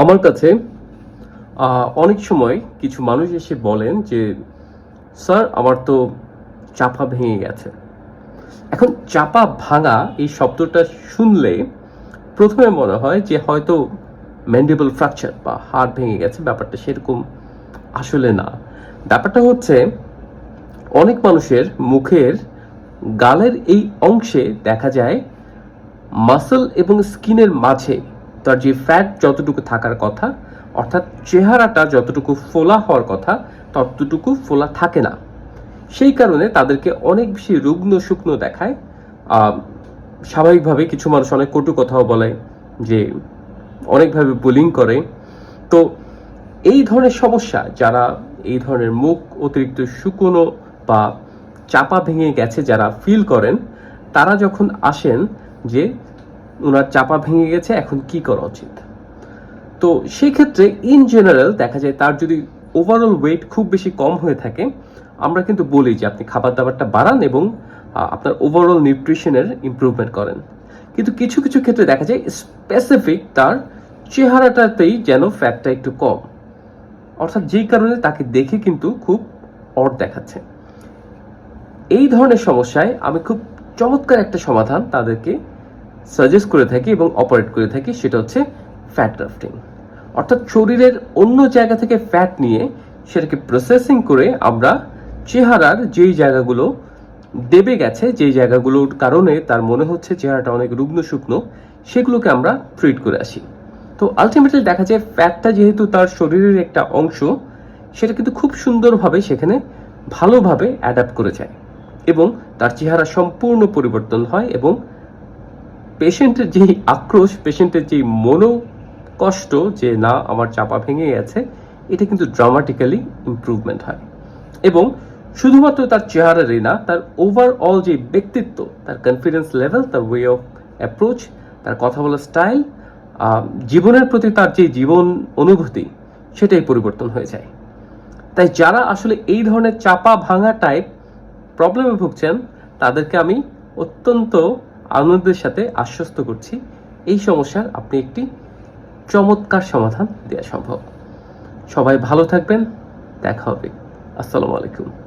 আমার কাছে অনেক সময় কিছু মানুষ এসে বলেন যে, স্যার, আমার তো চাপা ভেঙে গেছে। এখন চাপা ভাঙা এই শব্দটা শুনলে প্রথমে মনে হয় যে, হয়তো ম্যান্ডিবল ফ্র্যাকচার বা হাড় ভেঙে গেছে, ব্যাপারটা সেরকম আসলে না। ব্যাপারটা হচ্ছে, অনেক মানুষের মুখের গালের এই অংশে দেখা যায়, মাসল এবং স্কিনের মাঝে তার যে ফ্যাট যতটুকু থাকার কথা, অর্থাৎ চেহারাটা যতটুকু ফোলা হওয়ার কথা, ততটুকু ফোলা থাকে না। সেই কারণে তাদেরকে অনেক বেশি রুগ্ন শুকনো দেখায়। স্বাভাবিকভাবে কিছু মানুষ অনেক কটু কথাও বলে যে, অনেকভাবে বুলিং করে। তো এই ধরনের সমস্যা, যারা এই ধরনের মুখ অতিরিক্ত শুকনো বা চাপা ভেঙে গেছে, যারা ফিল করেন, তারা যখন আসেন যে ওনার চাপা ভেঙে গেছে, এখন কি করা উচিত? তো সেই ক্ষেত্রে ইন জেনারেল দেখা যায় তার যদি ওভারঅল ওয়েট খুব বেশি কম হয়ে থাকে, আমরা কিন্তু বলি যে আপনি খাবার দাবারটা বাড়ান এবং আপনার ওভারঅল নিউট্রিশনের ইমপ্রুভমেন্ট করেন। কিন্তু কিছু কিছু ক্ষেত্রে দেখা যায় স্পেসিফিক তার চেহারাটাতেই যেন ফ্যাটটা একটু কম। অর্থাৎ যেই কারণে তাকে দেখে কিন্তু খুব অড দেখাচ্ছে। এই ধরনের সমস্যায় আমি খুব চমৎকার একটা সমাধান তাদেরকে সাজেস্ট করে থাকি এবং অপারেট করে থাকি সেটা হচ্ছে ফ্যাট গ্রাফটিং অর্থাৎ শরীরের অন্য জায়গা থেকে ফ্যাট নিয়ে সেটাকে প্রসেসিং করে আমরা চেহারার যেই জায়গাগুলো দেবে গেছে, যেই জায়গাগুলোর কারণে তার মনে হচ্ছে চেহারাটা অনেক রুগ্ন শুকনো, সেগুলোকে আমরা ট্রিট করে আসি। তো আলটিমেটলি দেখা যায় ফ্যাটটা যেহেতু তার শরীরের একটা অংশ, সেটা কিন্তু খুব সুন্দরভাবে সেখানে ভালোভাবে অ্যাডাপ্ট করে যায় এবং তার চেহারা সম্পূর্ণ পরিবর্তন হয় এবং পেশেন্টের যেই আক্রোশ, পেশেন্টের যেই মনো কষ্ট যে না, আমার চাপা ভেঙে গেছে, এটা কিন্তু ড্রামাটিক্যালি ইমপ্রুভমেন্ট হয়। এবং শুধুমাত্র তার চেহারারই না, তার ওভারঅল যে ব্যক্তিত্ব, তার কনফিডেন্স লেভেল তার ওয়ে অফ অ্যাপ্রোচ তার কথা বলার স্টাইল জীবনের প্রতি তার যে জীবন অনুভূতি, সেটাই পরিবর্তন হয়ে যায়। তাই যারা আসলে এই ধরনের চাপা ভাঙা টাইপ প্রবলেমে ভুগছেন, তাদেরকে আমি অত্যন্ত আনন্দের সাথে আশ্বস্ত করছি, এই সমস্যার আপনি একটি চমৎকার সমাধান দেওয়া সম্ভব। সবাই ভালো থাকবেন, দেখা হবে। আসসালামু আলাইকুম।